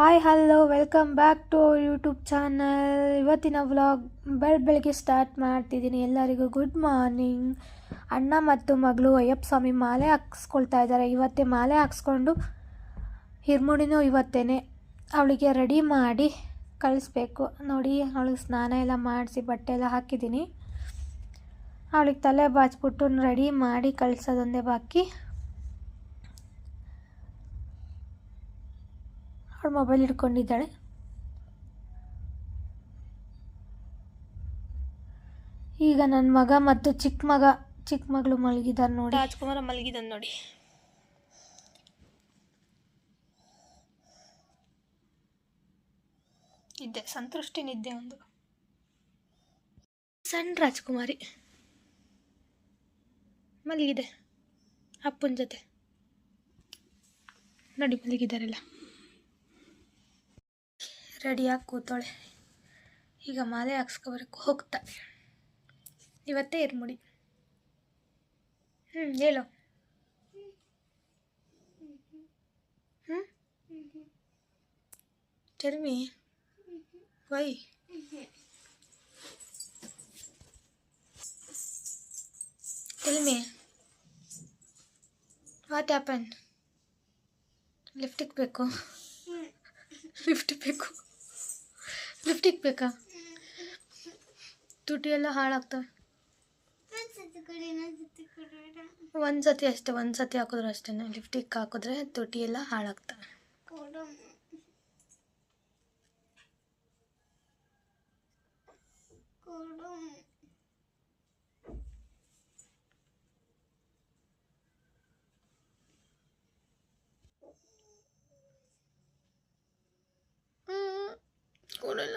Hi hello welcome back to YouTube channel ಇವತ್ತಿನ vlog ಬೆಳ, ಬೆಳಗ್ಗೆ ಸ್ಟಾರ್ಟ್ ಮಾಡ್ತಿದ್ದೀನಿ. ಎಲ್ಲರಿಗೂ ಗುಡ್ ಮಾರ್ನಿಂಗ್ ಅಣ್ಣ ಮತ್ತು ಮಗಳು ಅಯ್ಯಪ್ಪ ಸ್ವಾಮಿ ಮಾಲೆ ಹಾಕ್ಸ್ಕೊಳ್ತಾ ಇದ್ದಾರೆ. ಇವತ್ತೇ ಮಾಲೆ ಹಾಕ್ಸ್ಕೊಂಡು ಹಿರ್ಮುಡಿನೂ ಇವತ್ತೇನೆ ಅವಳಿಗೆ ರೆಡಿ ಮಾಡಿ ಕಳಿಸ್ಬೇಕು. ನೋಡಿ ಅವಳಿಗೆ ಸ್ನಾನ ಎಲ್ಲ ಮಾಡಿಸಿ ಬಟ್ಟೆ ಎಲ್ಲ ಹಾಕಿದ್ದೀನಿ. ಅವಳಿಗೆ ತಲೆ ಬಾಚ್ಬಿಟ್ಟು ರೆಡಿ ಮಾಡಿ ಕಳಿಸೋದೊಂದೇ ಬಾಕಿ. ಅವಳು ಮೊಬೈಲ್ ಹಿಡ್ಕೊಂಡಿದ್ದಾಳೆ. ಈಗ ನನ್ನ ಮಗ ಮತ್ತು ಚಿಕ್ಕ ಮಗ ಚಿಕ್ಕ ಮಗಳು ಮಲಗಿದ್ದಾರೆ ನೋಡಿ. ರಾಜ್ಕುಮಾರ ಮಲಗಿದ್ದಾನೆ ನೋಡಿ. ಇದ್ದೆ ಸಂತೃಷ್ಟಿ ನಿದ್ದೆ ಒಂದು. ಸಣ್ಣ ರಾಜ್ಕುಮಾರಿ. ಮಲಗಿದೆ, ಅಪ್ಪನ ಜೊತೆ. ನೋಡಿ ಮಲಗಿದ್ದಾರೆಲ್ಲ ರೆಡಿಯಾಗಿ ಕೂತಾಳೆ ಈಗ ಮಾಲೆ ಹಾಕ್ಸ್ಕೊಬರಕ್ಕೆ ಹೋಗ್ತಾ ಇವತ್ತೇ ಇರ್ಮುಡಿ ಹ್ಞೂ ಹೇಳು ಹ್ಞೂ Tell me. Why? Tell me. What happened? ಲಿಫ್ಟಿಗೆ ಬೇಕು ಲಿಫ್ಟ್ ಬೇಕು ಲಿಫ್ಟಿಗೆ ಬೇಕಾ ತುಟಿ ಎಲ್ಲ ಹಾಳಾಗ್ತವೆ ಒಂದು ಸತಿ ಅಷ್ಟೇ ಒಂದು ಸತಿ ಹಾಕಿದ್ರೆ ಅಷ್ಟೇ ಲಿಫ್ಟಿಗೆ ಹಾಕಿದ್ರೆ ತುಟಿ ಎಲ್ಲ ಹಾಳಾಗ್ತವೆ ಹ್ಮ್. ಕೊಡಲ್ಲ.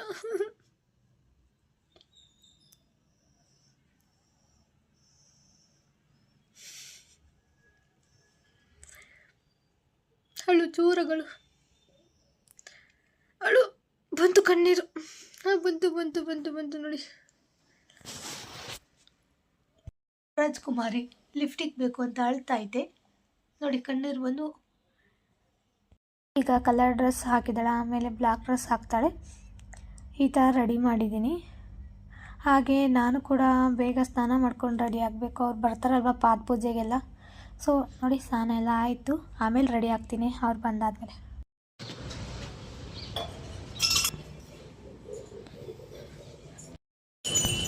ಅಳು ಚೂರಗಳು ಅಳು ಬಂತು ಕಣ್ಣೀರು. ಆ, ಬಂತು ಬಂತು ಬಂತು ಬಂತು ನೋಡಿ. ರಾಜ್ಕುಮಾರಿ ಲಿಫ್ಟಿಗೆ ಬೇಕು ಅಂತ ಅಳ್ತಾ ಇದ್ದೆ. ನೋಡಿ ಕಣ್ಣೀರು ಬಂದು. ಈಗ ಕಲರ್ ಡ್ರೆಸ್ ಹಾಕಿದ್ದಾಳೆ ಆಮೇಲೆ ಬ್ಲ್ಯಾಕ್ ಡ್ರೆಸ್ ಹಾಕ್ತಾಳೆ. ಈ ಥರ ರೆಡಿ ಮಾಡಿದ್ದೀನಿ. ಹಾಗೆ ನಾನು ಕೂಡ ಬೇಗ ಸ್ನಾನ ಮಾಡ್ಕೊಂಡು ರೆಡಿ ಆಗಬೇಕು. ಅವ್ರು ಬರ್ತಾರಲ್ವ ಪಾದ ಪೂಜೆಗೆಲ್ಲ. ಸೊ ನೋಡಿ, ಸ್ನಾನ ಎಲ್ಲ ಆಯಿತು. ಆಮೇಲೆ ರೆಡಿ ಆಗ್ತೀನಿ. ಅವ್ರು ಬಂದಾದಮೇಲೆ.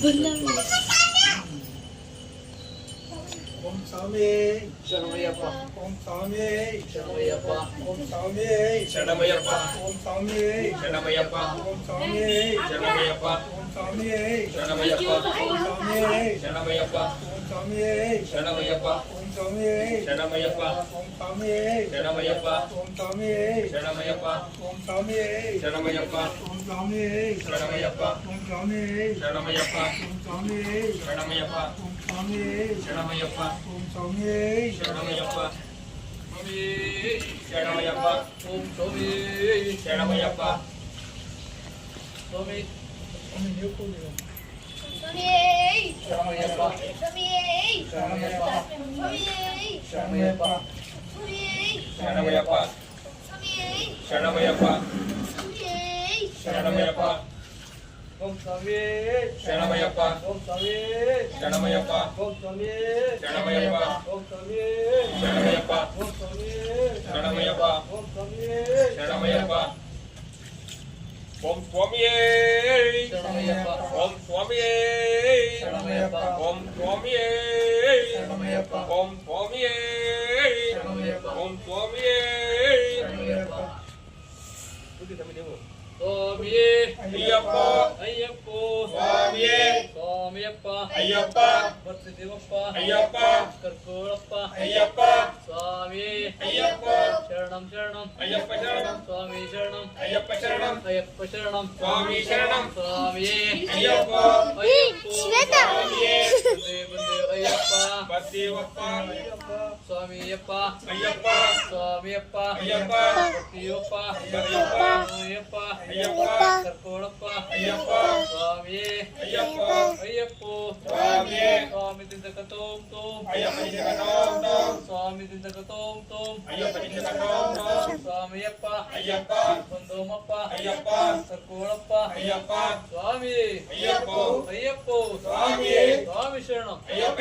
ಓಂ ஓம் சாமியே சரணமையப்பா ஓம் சாமியே சரணமையப்பா ஓம் சாமியே சரணமையப்பா ஓம் சாமியே சரணமையப்பா ஓம் சாமியே சரணமையப்பா ஓம் சாமியே சரணமையப்பா ஓம் சாமியே சரணமையப்பா ஓம் சாமியே சரணமையப்பா ಶರಣಮಯ್ಯಪ್ಪ ಓಂ ಸ್ವಾಮಿ ಶರಣಮಯ್ಯಪ್ಪ ಓಂ ಸ್ವಾಮಿ ಶರಣಮಯ್ಯಪ್ಪ ಓಂ ಸ್ವಾಮಿ ಶರಣಮಯ್ಯಪ್ಪ ಓಂ ಸ್ವಾಮಿ ಶರಣಮಯ್ಯಪ್ಪ ಓಂ ಸ್ವಾಮಿ ಶರಣಮಯ್ಯಪ್ಪ ಓಂ ಸ್ವಾಮಿ ಶರಣಮಯ್ಯಪ್ಪ ಓಂ ಸ್ವಾಮಿ ಶರಣಮಯ್ಯಪ್ಪ ಓಂ ಸ್ವಾಮಿ ಶರಣಮಯ್ಯಪ್ಪ ಶರಣಮಯ್ಯಪ್ಪ ಓಂ ಸ್ವಾಮಿ ಶರಣಮಯ್ಯಪ್ಪ ಸ್ವಾಮಿ ಸ್ವಾಮಿ ನೀವು ಕೂಗಿರಿ. ಶರಣಮಯಪ್ಪ ಶರಣಮಯಪ್ಪ ಶರಣಮಯಪ್ಪ ಓಂ ಸ್ವಾಮಿ ಶರಣಮಯಪ್ಪ ಓಂ ಸ್ವಾಮಿ ಶರಣಮಯಪ್ಪ ಓಂ ಸ್ವಾಮಿ ಶರಣಮಯಪ್ಪ ಓಂ ಸ್ವಾಮಿ ಶರಣಮಯಪ್ಪ சுவாமியே ஐயப்பா ஐயப்போ சுவாமியே சுவாமியப்பா ஐயப்பா பத்து சிவப்பா ஐயப்பா கற்பூரப்பா ஐயப்பா சுவாமியே ஐயப்பா சரணம் சரணம் ஐயப்ப சரணம் சுவாமி சரணம் ஐயப்ப சரணம் ஐயப்ப சரணம் சுவாமி சரணம் சுவாமியே ஐயப்பா ஐயப்போ சுவாமியே ಅಯ್ಯಪ್ಪ ಬಸವಪ್ಪ ಸ್ವಾಮಿಯಪ್ಪ ಅಯ್ಯಪ್ಪ ಸ್ವಾಮಿಯಪ್ಪ ಅಯ್ಯಪ್ಪ ಭಕ್ತಿಯಪ್ಪ ಅಯ್ಯಪ್ಪ ಅಯ್ಯಪ್ಪ ಅಯ್ಯಪ್ಪ ಕರ್ಕೋಳಪ್ಪ ಅಯ್ಯಪ್ಪ ಸ್ವಾಮಿಯೇ ಅಯ್ಯಪ್ಪ ಅಯ್ಯಪ್ಪೋ ಸ್ವಾಮಿಯೇ ಸ್ವಾಮಿ ದಿಂದಕ ತೋಂ ತೋಂ ಅಯ್ಯಪ್ಪ ದಿಂದಕ ತೋಂ ತೋಂ. ಸ್ವಾಮಿ ದಿಂದಕ ತೋಂ ತೋಂ ಅಯ್ಯಪ್ಪ ದಿಂದಕ ತೋಂ ತೋಂ. ಸ್ವಾಮಿಯಪ್ಪ ಅಯ್ಯಪ್ಪ ಬಂದೋಮಪ್ಪ ಅಯ್ಯಪ್ಪ ಕರ್ಕೋಳಪ್ಪ ಅಯ್ಯಪ್ಪ ಸ್ವಾಮಿ ಅಯ್ಯಪ್ಪೋ ಅಯ್ಯಪ್ಪೋ ಸ್ವಾಮಿಯೇ ಸ್ವಾಮಿ ಶರಣಂ ಅಯ್ಯಪ್ಪ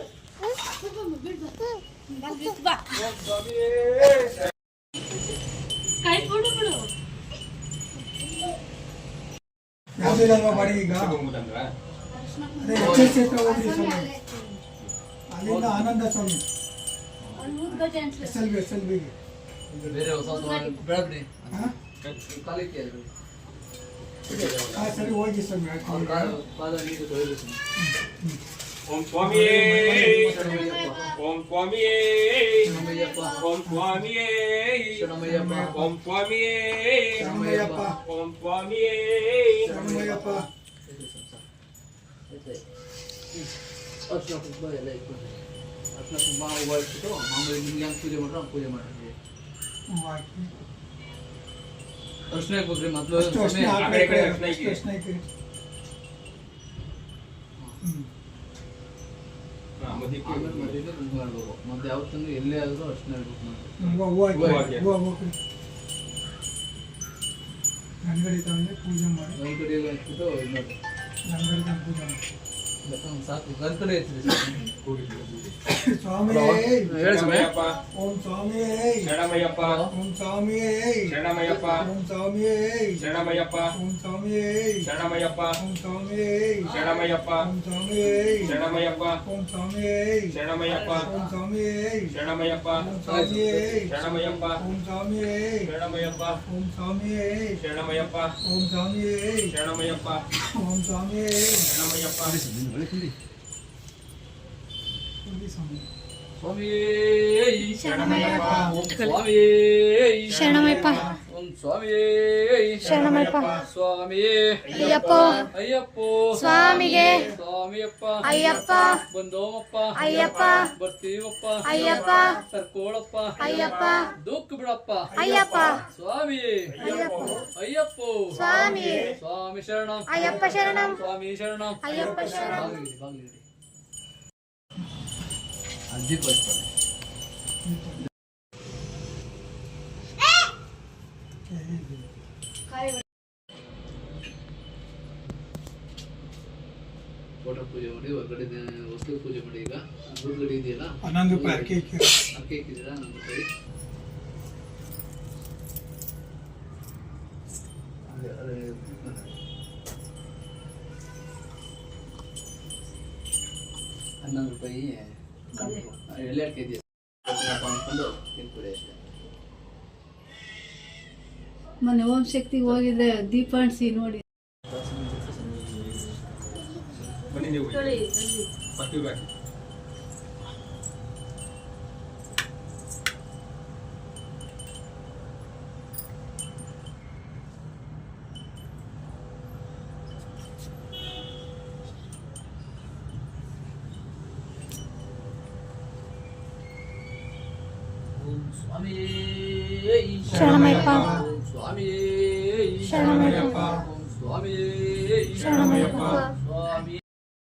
ಕೈ ಬಿಡು ಬಿಡು ಯಾವುದಿರಲ್ವಾ ಬರೀ ಈಗ ಅದೇ ಎಚ್ ಎಸ್ ಹತ್ರ ಹೋಗಿ ಸ್ವಾಮಿ ಅಲ್ಲಿಂದ Ananda Swamy S L B S L ಬಿಗೆ ಬೇರೆ ಹೊಸ ಬೆಳಗ್ರಿ ಹಾಂ ಸರಿ ಹೋಗಿ ಸ್ವಾಮಿ ಪಾದ ನೀರು ತೊಳೆದು ಓಂ ಸ್ವಾಮಿಯೇ ಶರಣಮಯ್ಯಪ್ಪ ಓಂ ಸ್ವಾಮಿಯೇ ಶರಣಮಯ್ಯಪ್ಪ ಓಂ ಸ್ವಾಮಿಯೇ ಶರಣಮಯ್ಯಪ್ಪ ಓಂ ಸ್ವಾಮಿಯೇ ಶರಣಮಯ್ಯಪ್ಪ ಓಂ ಸ್ವಾಮಿಯೇ ಶರಣಮಯ್ಯಪ್ಪ ಅರ್ಶಿನ ಕುಂಕುಮ ಎಲ್ಲ ಇಟ್ಕೊಂಡು ಅರ್ಶಿನ ಕುಂಕುಮ ಹೂವು ಇಟ್ಬಿಟ್ಟು ಮಾಮೂಲಿ ನಿಮ್ಗೆ ಹೆಂಗೆ ಪೂಜೆ ಮಾಡ್ರೆ ಹಂಗೆ ಪೂಜೆ ಮಾಡ್ರಿ ಹ್ಞೂ ಆಯ್ತು ಅರ್ಶಿನ ಹಾಕ್ಬೇಕ್ರಿ ಮೊದಲು ಅಷ್ಟು ಅಷ್ಟೇ ಆ ಕಡೆ ಈ ಕಡೆ ಅರ್ಶಿನ ಅಷ್ಟು ಹಾಕಿ. ಎಲ್ಲೇ ಅಷ್ಟೇ ಗಂಗಡಿ ಪೂಜೆ ಮಾಡಿ. ಗಂಗಡಿಯಲ್ಲಿ ಹಚ್ಬಿಟ್ಟು ಇದು ಗಂಗಡಿ ತಂದು ಪೂಜೆ ಮಾಡಿ. ಯಾಕಂದ್ರೆ ಸಾಕು ಗಂಧ ಕಡೆ ಇರ್ತದೆ ಸ್ವಾಮಿ ಹೇಳಿ ಸ್ವಾಮಿ. ಶರಣಮಯ್ಯಪ್ಪ ಓಂ ಸ್ವಾಮಿ ಶರಣಮಯ್ಯಪ್ಪ ಓಂ ಸ್ವಾಮಿ ಶರಣಮಯ್ಯಪ್ಪ ಓಂ ಸ್ವಾಮಿ ಶರಣಮಯ್ಯಪ್ಪ ಓಂ ಸ್ವಾಮಿ ಶರಣಮಯ್ಯಪ್ಪ ಓಂ ಸ್ವಾಮಿ ಶರಣಮಯ್ಯಪ್ಪ ಓಂ ಸ್ವಾಮಿ ಶರಣಮಯ್ಯಪ್ಪ ಓಂ ಸ್ವಾಮಿ ಶರಣಮಯ್ಯಪ್ಪ ಓಂ ಸ್ವಾಮಿ ಶರಣಮಯ್ಯಪ್ಪ ಓಂ ಸ್ವಾಮಿ ಶರಣಮಯ್ಯಪ್ಪ ಓಂ ಸ್ವಾಮಿ ಶರಣಮಯ್ಯಪ್ಪ ಓಂ ಸ್ವಾಮಿ ಶರಣಮಯ್ಯಪ್ಪ ಓಂ ಸ್ವಾಮಿ ಶರಣಮಯ್ಯಪ್ಪ ಓಂ ಸ್ವಾಮಿ ಶರಣಮಯ್ಯಪ್ಪ ಹೋಗಿ ಸ್ವಾಮಿ ಸ್ವಾಮಿಯೇ ಶರಣಮಯ್ಯಪ್ಪ ಶರಣಮಯ್ಯಪ್ಪ ಸ್ವಾಮಿಯೇ ಅಯ್ಯಪ್ಪ ಅಯ್ಯಪ್ಪ ಸ್ವಾಮಿಗೆ ಸ್ವಾಮಿಯಪ್ಪ. ಅಯ್ಯಪ್ಪ. ಬಂದೋಮಪ್ಪ. ಅಯ್ಯಪ್ಪ. ಬರ್ತೀವಪ್ಪ. ಅಯ್ಯಪ್ಪ. ಸರ್ಕೋಳಪ್ಪ. ಅಯ್ಯಪ್ಪ. ದೂಕ್ ಬಿಡಪ್ಪ. ಅಯ್ಯಪ್ಪ. ಸ್ವಾಮಿ. ಅಯ್ಯಪ್ಪ. ಸ್ವಾಮಿ. ಸ್ವಾಮಿ ಶರಣಂ. ಅಯ್ಯಪ್ಪ ಶರಣಂ. ಸ್ವಾಮಿ ಶರಣಂ. ಅಯ್ಯಪ್ಪ ಶರಣಂ. ಅಜ್ಜಿ ಪೂಜೆ ಮಾಡಿ ವಸ್ತು ಪೂಜೆ ಮಾಡಿ ಈಗ. ಗಡಿ ಇದೆಯಲ್ಲ? ಹನ್ನೊಂದು ರೂಪಾಯಿ ಅಕ್ಕಿ ಅಕ್ಕಿ ಹನ್ನೊಂದು ರೂಪಾಯಿ ಎಳ್ಳೆ ಅಡಿಕೆ ಇದೆಯಾ ಅಂದ್ಕೊಂಡು ತಿನ್ಕೊಡಿ ಅಷ್ಟೇ. ಮೊನ್ನೆ ಓಂ ಶಕ್ತಿಗೆ ಹೋಗಿದ್ದೆ ದೀಪ ಅಣಿಸಿ ನೋಡಿ. ಎಣ್ಣೆ ಹುಳಿ ಪತ್ತಿ ಹಾಕಿ ಶರಣಮಯ್ಯಪ್ಪ ಶರಣಮಯ್ಯಪ್ಪ ಶರಣಮಯ್ಯಪ್ಪ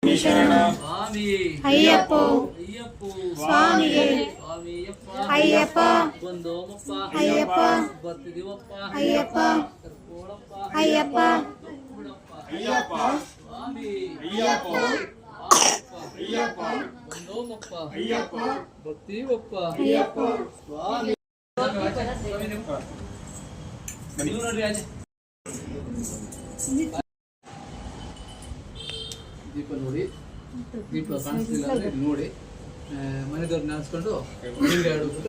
ಸ್ವಾಮಿ ಶರಣ ಸ್ವಾಮಿ ಅಯ್ಯಪ್ಪ ಅಯ್ಯಪ್ಪೋ ಸ್ವಾಮಿಗೆ ಸ್ವಾಮಿಯಪ್ಪ ಅಯ್ಯಪ್ಪ ಬಂದೋಮಪ್ಪ ಅಯ್ಯಪ್ಪ ಬರ್ತಿದೀವಪ್ಪ ಅಯ್ಯಪ್ಪ ಕರ್ಕೋಳಪ್ಪ ಅಯ್ಯಪ್ಪ ಬಿಡಪ್ಪ ಅಯ್ಯಪ್ಪ ಸ್ವಾಮಿ ಅಯ್ಯಪ್ಪ ನೋಡಿ. ದೀಪ ಕಾಣಿಸ್ತಿಲ್ಲ ಅಂದ್ರೆ ನೋಡಿ. ಮನೆದವ್ರು ನೆನೆಸ್ಕೊಂಡು